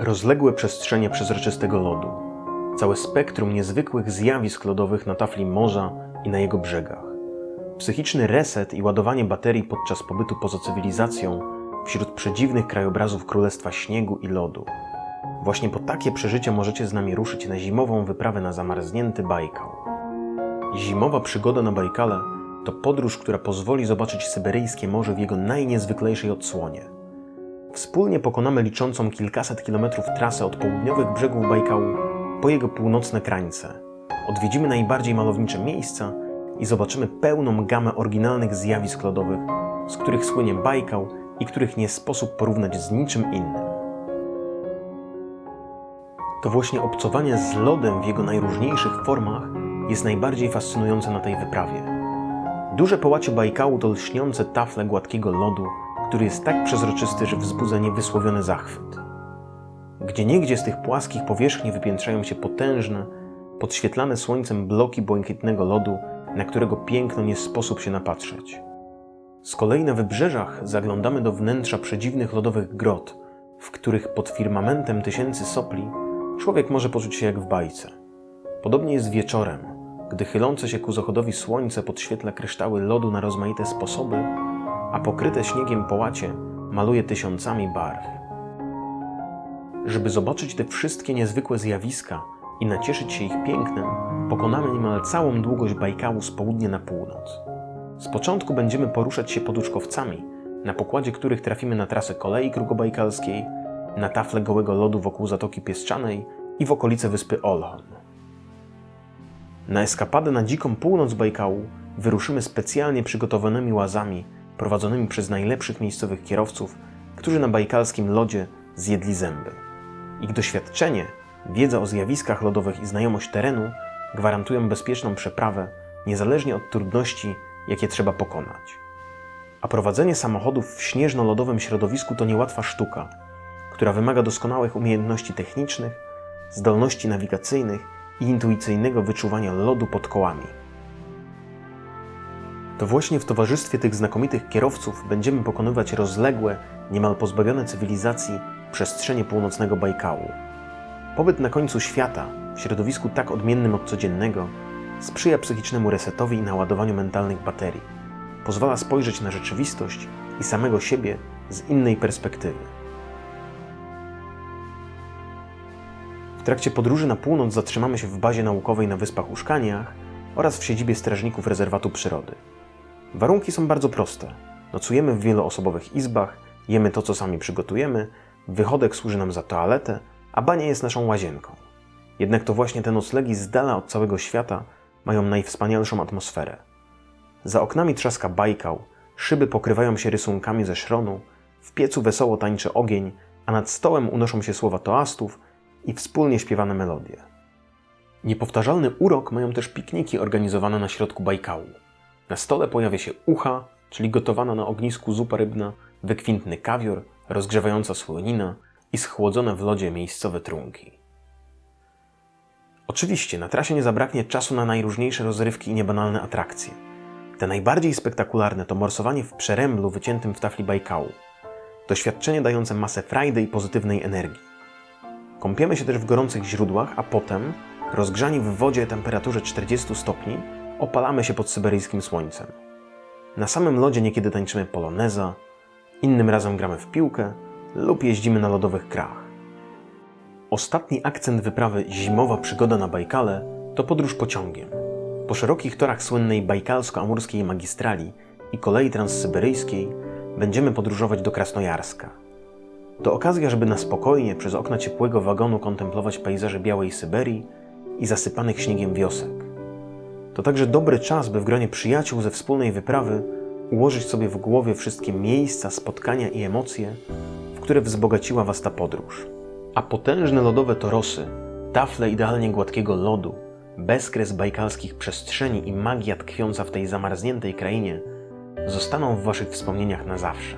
Rozległe przestrzenie przezroczystego lodu, całe spektrum niezwykłych zjawisk lodowych na tafli morza i na jego brzegach, psychiczny reset i ładowanie baterii podczas pobytu poza cywilizacją wśród przedziwnych krajobrazów Królestwa Śniegu i Lodu. Właśnie po takie przeżycia możecie z nami ruszyć na zimową wyprawę na zamarznięty Bajkał. Zimowa przygoda na Bajkale to podróż, która pozwoli zobaczyć syberyjskie morze w jego najniezwyklejszej odsłonie. Wspólnie pokonamy liczącą kilkaset kilometrów trasę od południowych brzegów Bajkału po jego północne krańce. Odwiedzimy najbardziej malownicze miejsca i zobaczymy pełną gamę oryginalnych zjawisk lodowych, z których słynie Bajkał i których nie sposób porównać z niczym innym. To właśnie obcowanie z lodem w jego najróżniejszych formach jest najbardziej fascynujące na tej wyprawie. Duże połacie Bajkału to lśniące tafle gładkiego lodu, który jest tak przezroczysty, że wzbudza niewysłowiony zachwyt. Gdzieniegdzie z tych płaskich powierzchni wypiętrzają się potężne, podświetlane słońcem bloki błękitnego lodu, na którego piękno nie sposób się napatrzeć. Z kolei na wybrzeżach zaglądamy do wnętrza przedziwnych lodowych grot, w których pod firmamentem tysięcy sopli człowiek może poczuć się jak w bajce. Podobnie jest wieczorem, gdy chylące się ku zachodowi słońce podświetla kryształy lodu na rozmaite sposoby, a pokryte śniegiem połacie maluje tysiącami barw. Żeby zobaczyć te wszystkie niezwykłe zjawiska i nacieszyć się ich pięknem, pokonamy niemal całą długość Bajkału z południa na północ. Z początku będziemy poruszać się poduszkowcami, na pokładzie których trafimy na trasę kolei krugobajkalskiej, na tafle gołego lodu wokół Zatoki Pieszczanej i w okolice wyspy Olhon. Na eskapadę na dziką północ Bajkału wyruszymy specjalnie przygotowanymi łazami prowadzonymi przez najlepszych miejscowych kierowców, którzy na bajkalskim lodzie zjedli zęby. Ich doświadczenie, wiedza o zjawiskach lodowych i znajomość terenu gwarantują bezpieczną przeprawę, niezależnie od trudności, jakie trzeba pokonać. A prowadzenie samochodów w śnieżno-lodowym środowisku to niełatwa sztuka, która wymaga doskonałych umiejętności technicznych, zdolności nawigacyjnych i intuicyjnego wyczuwania lodu pod kołami. To właśnie w towarzystwie tych znakomitych kierowców będziemy pokonywać rozległe, niemal pozbawione cywilizacji przestrzenie północnego Bajkału. Pobyt na końcu świata, w środowisku tak odmiennym od codziennego, sprzyja psychicznemu resetowi i naładowaniu mentalnych baterii. Pozwala spojrzeć na rzeczywistość i samego siebie z innej perspektywy. W trakcie podróży na północ zatrzymamy się w bazie naukowej na Wyspach Uszkaniach oraz w siedzibie strażników rezerwatu przyrody. Warunki są bardzo proste. Nocujemy w wieloosobowych izbach, jemy to, co sami przygotujemy, wychodek służy nam za toaletę, a bania jest naszą łazienką. Jednak to właśnie te noclegi z dala od całego świata mają najwspanialszą atmosferę. Za oknami trzaska Bajkał, szyby pokrywają się rysunkami ze szronu, w piecu wesoło tańczy ogień, a nad stołem unoszą się słowa toastów i wspólnie śpiewane melodie. Niepowtarzalny urok mają też pikniki organizowane na środku Bajkału. Na stole pojawia się ucha, czyli gotowana na ognisku zupa rybna, wykwintny kawior, rozgrzewająca słonina i schłodzone w lodzie miejscowe trunki. Oczywiście na trasie nie zabraknie czasu na najróżniejsze rozrywki i niebanalne atrakcje. Te najbardziej spektakularne to morsowanie w przeręblu wyciętym w tafli Bajkału. Doświadczenie dające masę frajdy i pozytywnej energii. Kąpiemy się też w gorących źródłach, a potem, rozgrzani w wodzie o temperaturze 40 stopni, opalamy się pod syberyjskim słońcem. Na samym lodzie niekiedy tańczymy poloneza, innym razem gramy w piłkę lub jeździmy na lodowych krach. Ostatni akcent wyprawy Zimowa przygoda na Bajkale to podróż pociągiem. Po szerokich torach słynnej bajkalsko-amurskiej magistrali i kolei transsyberyjskiej będziemy podróżować do Krasnojarska. To okazja, żeby na spokojnie przez okna ciepłego wagonu kontemplować pejzaże białej Syberii i zasypanych śniegiem wiosek. To także dobry czas, by w gronie przyjaciół ze wspólnej wyprawy ułożyć sobie w głowie wszystkie miejsca, spotkania i emocje, w które wzbogaciła Was ta podróż. A potężne lodowe torosy, tafle idealnie gładkiego lodu, bezkres bajkalskich przestrzeni i magia tkwiąca w tej zamarzniętej krainie zostaną w Waszych wspomnieniach na zawsze.